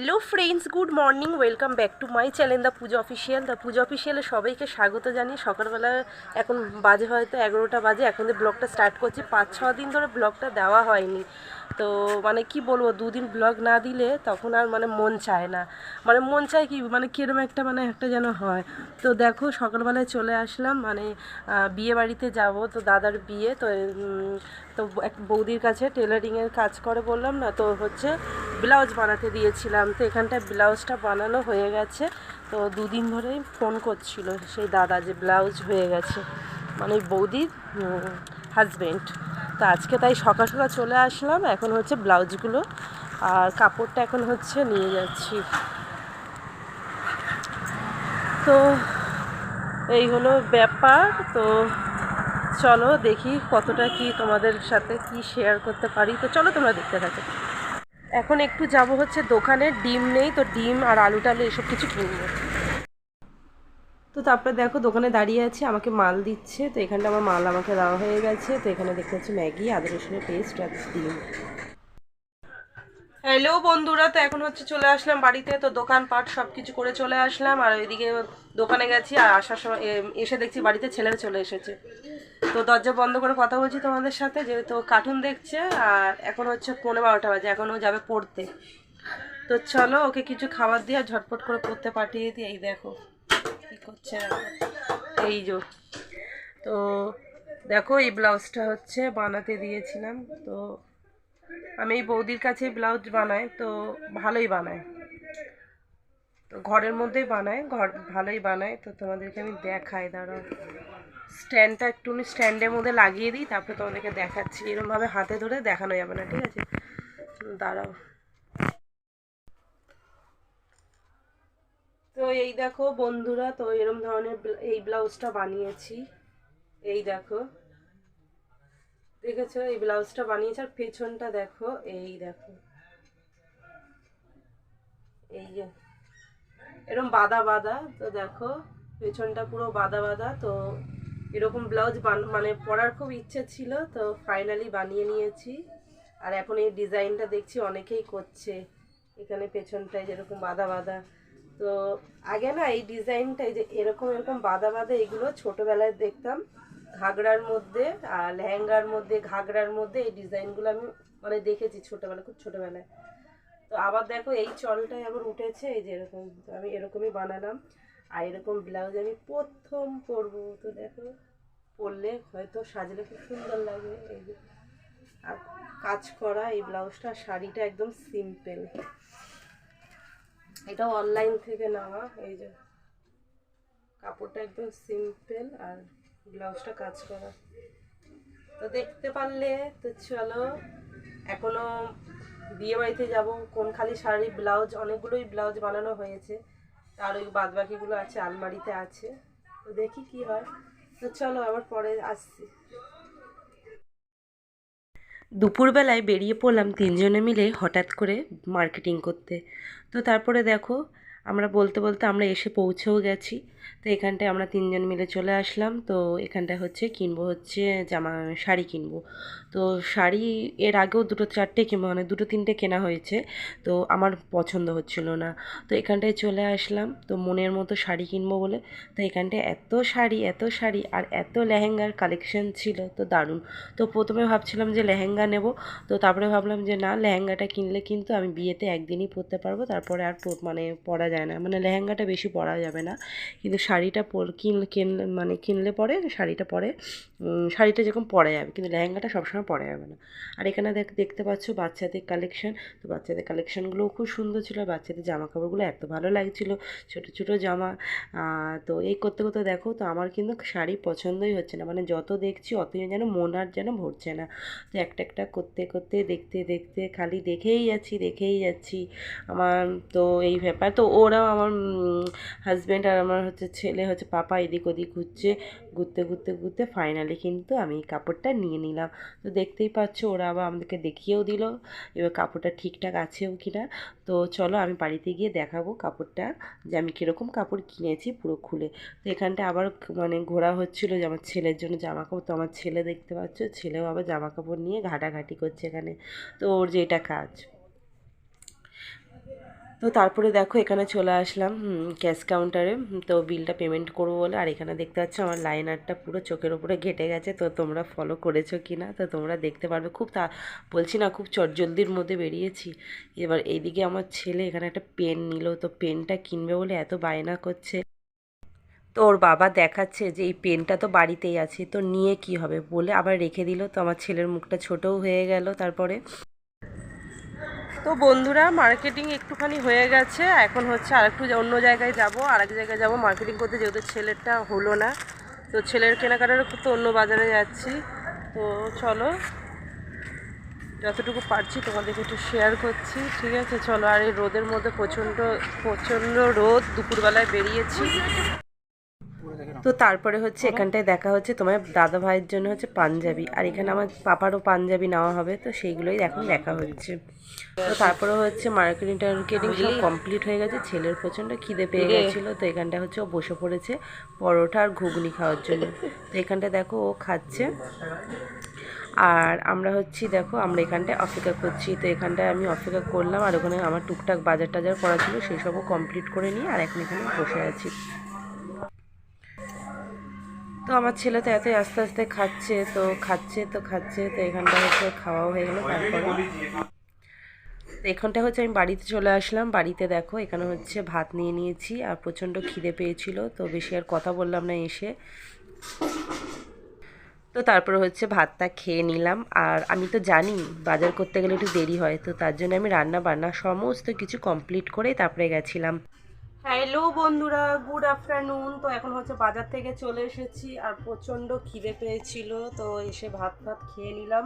Hello friends, good morning, welcome back to my channel the Pujo official the Pujo অফিসিয়ালে সবাইকে স্বাগত জানিয়ে সকালবেলা এখন বাজে হয়তো এগারোটা বাজে, এখন ব্লগটা স্টার্ট করছি পাঁচ ছ দিন ধরে ব্লগটা দেওয়া হয়নি। তো মানে কি বলব, দুদিন ব্লগ না দিলে তখন আর মানে মন চায় না। মানে মন চায় কি মানে কিরম একটা মানে একটা যেন হয়। তো দেখো, সকালবেলায় চলে আসলাম মানে বিয়ে বাড়িতে যাব, তো দাদার বিয়ে, তো তো এক বৌদির কাছে টেলারিংয়ের কাজ করে বললাম না, তো হচ্ছে ব্লাউজ বানাতে দিয়েছিলাম। তো এখানটায় ব্লাউজটা বানানো হয়ে গেছে, তো দুদিন ধরেই ফোন করছিল সেই দাদা যে ব্লাউজ হয়ে গেছে। মানে বৌদির হাজবেন্ড তো আজকে তাই সকাল সকাল চলে আসলাম। এখন হচ্ছে ব্লাউজগুলো আর কাপড়টা এখন হচ্ছে নিয়ে যাচ্ছি। তো এই হলো ব্যাপার। তো চলো দেখি কতটা কি তোমাদের সাথে কি শেয়ার করতে পারি। তো চলো তোমরা দেখতে থাকো। এখন একটু যাব হচ্ছে দোকানে। ডিম নেই তো ডিম আর আলু টালু এসব কিছু কিনবো। তো তারপরে দেখো দোকানে দাঁড়িয়ে আছে, আমাকে মাল দিচ্ছে। তো এখানটা আমার মাল আমাকে দেওয়া হয়ে গেছে। তো এখানে দেখতে পাচ্ছি ম্যাগি, আদা রসুনের পেস্ট আর ডিম। হ্যালো বন্ধুরা, তো এখন হচ্ছে চলে আসলাম বাড়িতে। তো দোকানপাট সব কিছু করে চলে আসলাম। আর ওইদিকে দোকানে গেছি আর আসার সময় এসে দেখছি বাড়িতে ছেলেরা চলে এসেছে। তো দরজা বন্ধ করে কথা বলছি তোমাদের সাথে, যেহেতু কার্টুন দেখছে আর এখন হচ্ছে পনেরো বারোটা বাজে, এখন ও যাবে পড়তে। তো চলো ওকে কিছু খাবার দিয়ে আর ঝটপট করে পড়তে পাঠিয়ে দিই, এই দেখো। দেখো এই যে। তো দেখো, এই ব্লাউজটা হচ্ছে বানাতে দিয়েছিলাম। তো আমি এই বৌদির কাছে ব্লাউজ বানাই, তো ভালোই বানায়। তো ঘরের মধ্যেই বানায়, ঘর ভালোই বানায়। তো তোমাদেরকে আমি দেখাই, দাঁড়াও। স্ট্যান্ডটা একটু স্ট্যান্ডের মধ্যে লাগিয়ে দিই, তারপরে তোমাদেরকে দেখাচ্ছি। এরকমভাবে হাতে ধরে দেখানো যাবে না, ঠিক আছে? দাঁড়াও। তো এই দেখো বন্ধুরা, তো এরকম ধরনের এই ব্লাউজটা বানিয়েছি। এই দেখো। দেখেছ? এই ব্লাউজটা বানিয়েছে আর পেছনটা দেখো। এই দেখো। এই যে। এরকম বাদা বাদা, তো দেখো। পেছনটা পুরো বাদা বাদা, তো এরকম ব্লাউজ মানে পরার খুব ইচ্ছে ছিল, তো ফাইনালি বানিয়ে নিয়েছি। আর এখন এই ডিজাইনটা দেখছি অনেকেই করছে। এখানে পেছনটায় যেরকম বাদা বাদা। তো আগে না এই ডিজাইনটা, এই যে এরকম এরকম বাদা বাদা এগুলো ছোটোবেলায় দেখতাম। ঘাগরার মধ্যে আর লেহেঙ্গার মধ্যে ঘাগরার মধ্যে এই ডিজাইনগুলো আমি মানে দেখেছি ছোটোবেলায় খুব ছোটোবেলায়। তো আবার দেখো এই চলটাই আবার উঠেছে, এই যে এরকম তো আমি এরকমই বানালাম। আর এরকম ব্লাউজ আমি প্রথম পরবো, তো দেখো। পরলে হয়তো সাজলে খুব সুন্দর লাগবে এই যে। আর কাজ করা এই ব্লাউজটা, শাড়িটা একদম সিম্পল এটা অনলাইন থেকে নেওয়া, এই যে কাপড়টা একদম সিম্পল আর ব্লাউজটা কাজ করা। তো দেখতে পারলে তো চলো, এখনও বিয়ে বাড়িতে যাব, কোন খালি শাড়ি ব্লাউজ অনেকগুলোই ব্লাউজ বানানো হয়েছে। আর ওই বাদ বাকিগুলো আছে, আলমারিতে আছে। তো দেখি কি হয়। তো চলো আবার পরে আসছি। দুপুরবেলায় বেরিয়ে পড়লাম তিনজনে মিলে হঠাৎ করে মার্কেটিং করতে। তো তারপরে দেখো, আমরা বলতে বলতে আমরা এসে পৌঁছেও গেছি। তো এখানটায় আমরা তিনজন মিলে চলে আসলাম। তো এখানটায় হচ্ছে কিনবো হচ্ছে জামা, শাড়ি কিনবো। তো শাড়ি এর আগেও দুটো চারটে কিনবো মানে দুটো তিনটে কেনা হয়েছে। তো আমার পছন্দ হচ্ছিল না। তো এখানটায় চলে আসলাম। তো মনের মতো শাড়ি কিনবো বলে। তো এখানটায় এত শাড়ি এত শাড়ি আর এত লেহেঙ্গার কালেকশন ছিল। তো দারুণ। তো প্রথমে ভাবছিলাম যে লেহেঙ্গা নেব। তো তারপরে ভাবলাম যে না, লেহেঙ্গাটা কিনলে কিন্তু আমি বিয়েতে একদিনই পরতে পারব। তারপরে আর মানে পরা যায় না। মানে লেহেঙ্গাটা বেশি পরা যাবে না। কিন্তু শাড়িটা পর, কিনলে মানে কিনলে পরে, শাড়িটা পরে শাড়িটা যেরকম পরা যাবে, কিন্তু লেহেঙ্গাটা সবসময় পরা যাবে না। আর এখানে দেখ, দেখতে পাচ্ছ বাচ্চাদের কালেকশন তো বাচ্চাদের কালেকশনগুলোও খুব সুন্দর ছিল, বাচ্চাদের জামা কাপড়গুলো এত ভালো লাগছিল, ছোট ছোট জামা তো এই করতে করতে দেখো, তো আমার কিন্তু শাড়ি পছন্দই হচ্ছে না মানে যত দেখছি অতই যেন মন আর যেন ভরছে না। তো একটা একটা করতে করতে, দেখতে দেখতে খালি দেখেই যাচ্ছি দেখেই যাচ্ছি। আমার তো এই ব্যাপার, তো ওরাও আমার হাজব্যান্ড আর আমার হচ্ছে ছেলে হচ্ছে পাপা এদিক ওদিক ঘুরছে, ঘুরতে ঘুরতে ঘুরতে ফাইনালি কিন্তু আমি কাপড়টা নিয়ে নিলাম। তো দেখতেই পাচ্ছ ওরা আবার আমাদেরকে দেখিয়েও দিল, এবার কাপড়টা ঠিকঠাক আছেও কি না তো চলো আমি বাড়িতে গিয়ে দেখাবো কাপড়টা, যে আমি কীরকম কাপড় কিনেছি পুরো খুলে। তো এখানটা আবার মানে ঘোরা হচ্ছিল যে আমার ছেলের জন্য জামা কাপড় তো আমার ছেলে দেখতে পাচ্ছ, ছেলেও আবার জামা কাপড় নিয়ে ঘাটাঘাটি করছে এখানে। তো ওর যে এটা কাজ। তো তারপরে দেখো, এখানে চলে আসলাম ক্যাশ কাউন্টারে তো বিলটা পেমেন্ট করব বলে। আর এখানে দেখতে পাচ্ছ, আমার লাইনারটা পুরো চোখের উপরে ঘেটে গেছে। তো তোমরা ফলো করেছ কি না, তো তোমরা দেখতে পারবে। খুব তা, বলছি না, খুব চটজলদির মধ্যে বেরিয়েছি। এবার এইদিকে আমার ছেলে এখানে একটা পেন নিল। তো পেনটা কিনবে বলে এত বায়না করছে। তো ওর বাবা দেখাচ্ছে যে এই পেনটা তো বাড়িতেই আছে, তো নিয়ে কি হবে বলে আবার রেখে দিল। তো আমার ছেলের মুখটা ছোটও হয়ে গেল তারপরে। তো বন্ধুরা মার্কেটিং একটুখানি হয়ে গেছে। এখন হচ্ছে আর একটু অন্য জায়গায় যাব আর এক জায়গায় যাব। মার্কেটিং করতে যেহেতু ছেলেরটা হলো না, তো ছেলের কেনাকাটার তো অন্য বাজারে যাচ্ছি। তো চলো, যতটুকু পারছি তোমাদেরকে একটু শেয়ার করছি, ঠিক আছে? চলো, আর এই রোদের মধ্যে প্রচণ্ড প্রচণ্ড রোদ, দুপুরবেলায় বেরিয়েছি। তো তারপরে হচ্ছে এখানটায় দেখা হচ্ছে তোমার দাদা ভাইয়ের জন্য হচ্ছে পাঞ্জাবি। আর এখানে আমার পাপারও পাঞ্জাবি নেওয়া হবে তো সেইগুলোই এখন দেখা হচ্ছে। তো তারপরে হচ্ছে মার্কেটিং টার্কেটিং সব কমপ্লিট হয়ে গেছে ছেলের প্রচণ্ড খিদে পেয়ে গেছিল তো এখানটা হচ্ছে ও বসে পড়েছে পরোটা আর ঘুগনি খাওয়ার জন্য। তো এখানটা দেখো ও খাচ্ছে। আর আমরা হচ্ছি দেখো আমরা এখানটায় অপেক্ষা করছি। তো এখানটায় আমি অপেক্ষা করলাম আর ওখানে আমার টুকটাক বাজার টাজার করা ছিল সেই সবও কমপ্লিট করে নিয়ে আর এখন এখানে বসে আছি। তো আমার ছেলে তো এতই আস্তে আস্তে খাচ্ছে তো খাচ্ছে তো খাচ্ছে তো এখানটা হচ্ছে খাওয়াও হয়ে গেলো তারপরে তো এখানটা হচ্ছে আমি বাড়িতে চলে আসলাম বাড়িতে দেখো এখানে হচ্ছে ভাত নিয়ে নিয়েছি আর প্রচণ্ড খিদে পেয়েছিল তো বেশি আর কথা বললাম না এসে। তো তারপরে হচ্ছে ভাতটা খেয়ে নিলাম আর আমি তো জানি বাজার করতে গেলে একটু দেরি হয় তো তার জন্য আমি রান্না বান্না সমস্ত কিছু কমপ্লিট করেই তারপরে গেছিলাম। হ্যালো বন্ধুরা গুড আফটারনুন তো এখন হচ্ছে বাজার থেকে চলে এসেছি আর প্রচণ্ড খিদে পেয়েছিল, তো এসে ভাত ভাত খেয়ে নিলাম।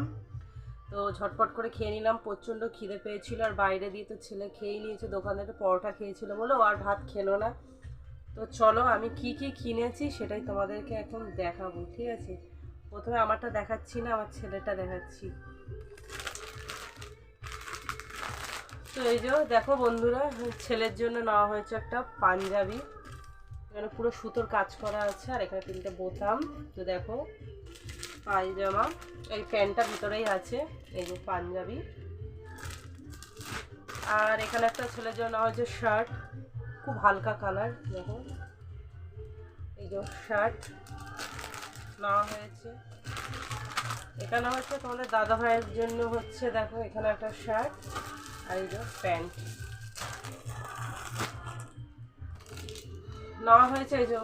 তো ঝটপট করে খেয়ে নিলাম, প্রচণ্ড খিদে পেয়েছিল আর বাইরে দিয়ে তো ছেলে খেয়েই নিয়েছে, দোকান থেকে পরোটা খেয়েছিল বলে আর ভাত খেলো না। তো চলো, আমি কি কি কিনেছি সেটাই তোমাদেরকে এখন দেখাবো, ঠিক আছে? প্রথমে আমারটা দেখাচ্ছি না, আমার ছেলেটা দেখাচ্ছি। তো এই যে, দেখো বন্ধুরা, ছেলের জন্য নেওয়া হয়েছে একটা পাঞ্জাবি। এখানে পুরো সুতোর কাজ করা আছে, আর এখানে তিনটে বোতাম। তো দেখো, পায়জামা, এই প্যান্টটা ভিতরেই আছে, এই যে পাঞ্জাবি। আর এখানে একটা ছেলের জন্য নেওয়া হয়েছে শার্ট, খুব হালকা কালার, দেখো। এই যে শার্ট নেওয়া হয়েছে। এখানে হচ্ছে তোমাদের দাদা ভাইয়ের জন্য হচ্ছে, দেখো, এখানে একটা শার্ট। আর এই যে প্যান্ট নেওয়া হয়েছে এই যে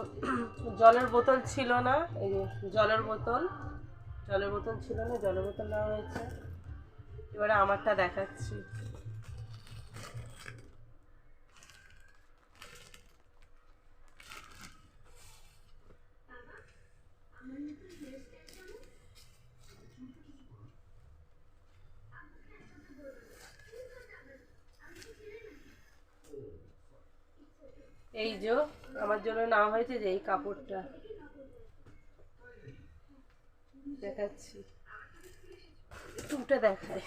জলের বোতল ছিল না, এই যে জলের বোতল। জলের বোতল ছিল না, জলের বোতল নেওয়া হয়েছে। এবারে আমারটা দেখাচ্ছি। এই যে, আমার জন্য নেওয়া হয়েছে যে এই কাপড়টা। দেখাচ্ছি। টুকটা দেখায়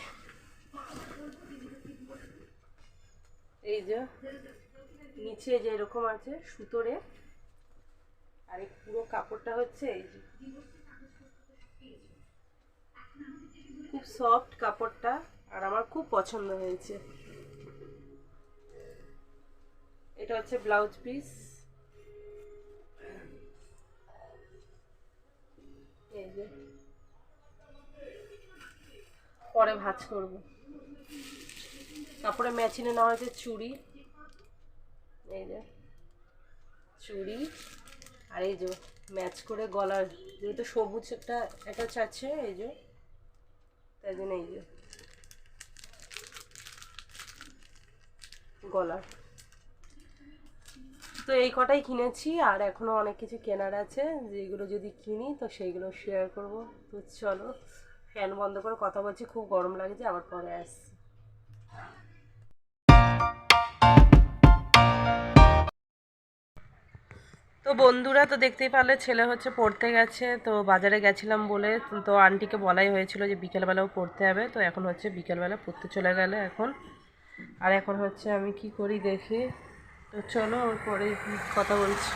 এই যে, নিচে যে এরকম আছে সুতোরে, আর এই পুরো কাপড়টা হচ্ছে এই যে। খুব সফট কাপড়টা, আর আমার খুব পছন্দ হয়েছে। এটা হচ্ছে ব্লাউজ পিস। এই যে। পরে ভাজ করব। তারপরে ম্যাচিনে নেওয়া হয়েছে চুড়ি। এই যে। চুড়ি। আর এই যে ম্যাচ করে গলার যেহেতু সবুজ একটা অ্যাটাচ আছে এই যে। তাই জন্য এই যে। গলার। তো এই কটাই কিনেছি, আর এখনও অনেক কিছু কেনার আছে। যেগুলো যদি কিনি, তো সেইগুলো শেয়ার করব। তো চলো, ফ্যান বন্ধ করে কথা বলছি, খুব গরম লাগছে, আবার পরে আসছি। তো বন্ধুরা, তো দেখতেই পারলে ছেলে হচ্ছে পড়তে গেছে, তো বাজারে গেছিলাম বলে তো আন্টিকে বলাই হয়েছিল যে বিকেলবেলাও পড়তে হবে, তো এখন হচ্ছে বিকেলবেলা পড়তে চলে গেলে এখন। আর এখন হচ্ছে আমি কি করি দেখি। তো চলো পরে কথা বলছি।